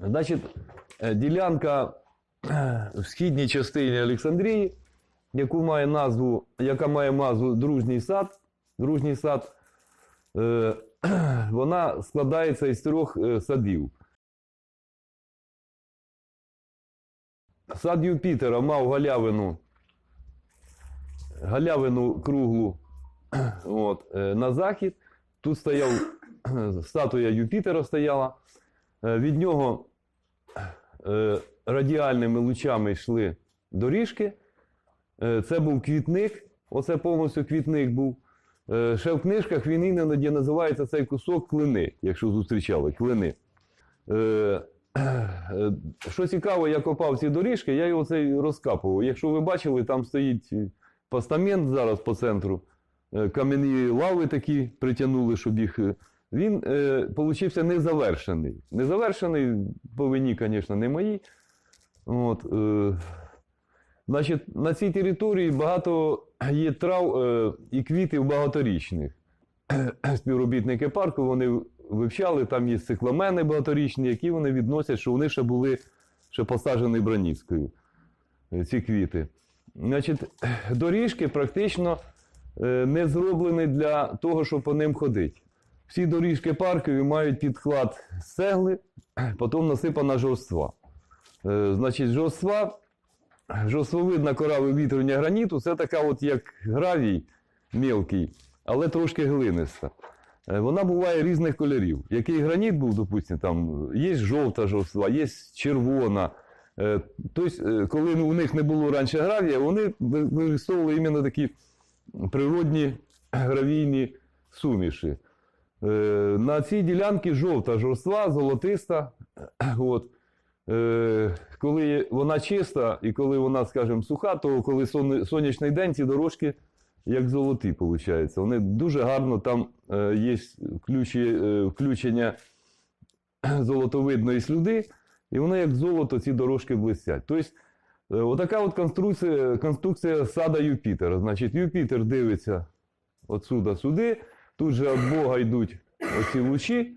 Значить, е, ділянка е, в східній частині Олександрії, яку має назву, яка має назву Дружній сад. Дружній сад, е, вона складається із трьох садів. Сад Юпітера мав галявину, галявину круглу от, на захід. Тут стояв статуя Юпітера стояла. Е, Від нього е, радіальними лучами йшли доріжки. Е, Це був квітник, оце повністю квітник був. Ще в книжках він іноді називається цей кусок клини, якщо зустрічали, клини. Що цікаво, я копав ці доріжки, я його цей розкапував. Якщо ви бачили, там стоїть постамент зараз по центру. Кам'яні лави такі притягнули, щоб їх. Він е, получився незавершений. Незавершений по вині, звісно, не мої. От, е, значить, на цій території багато є трав е, і квітів багаторічних. Співробітники парку вони вивчали, там є цикламени багаторічні, які вони відносять, що вони ще були ще посаджені Браніцькою, е, ці квіти. Значить, доріжки практично е, не зроблені для того, щоб по ним ходити. Всі доріжки паркові мають підклад з цегли, потім насипана жорства. Е, Значить, жорства, жорствовидна кора вивітрювання граніту це така, от як гравій мілкий, але трошки глиниста. Е, Вона буває різних кольорів. Який граніт був, допустимо, там є жовта жорства, є червона. Е, Тобто, коли у них не було раніше гравія, вони ви- використовували іменно такі природні гравійні суміші. Е, На цій ділянці жовта жорства, золотиста. От. Е, Коли вона чиста і коли вона, скажімо, суха, то коли сонячний день, ці дорожки як золоті, виходить. Вони дуже гарно там е, є включення золотовидної слюди, і вони як золото, ці дорожки блистять. Тобто, отака от конструкція, конструкція сада Юпітера. Значить, Юпітер дивиться отсюда сюди, тут же від Бога йдуть оці лучі,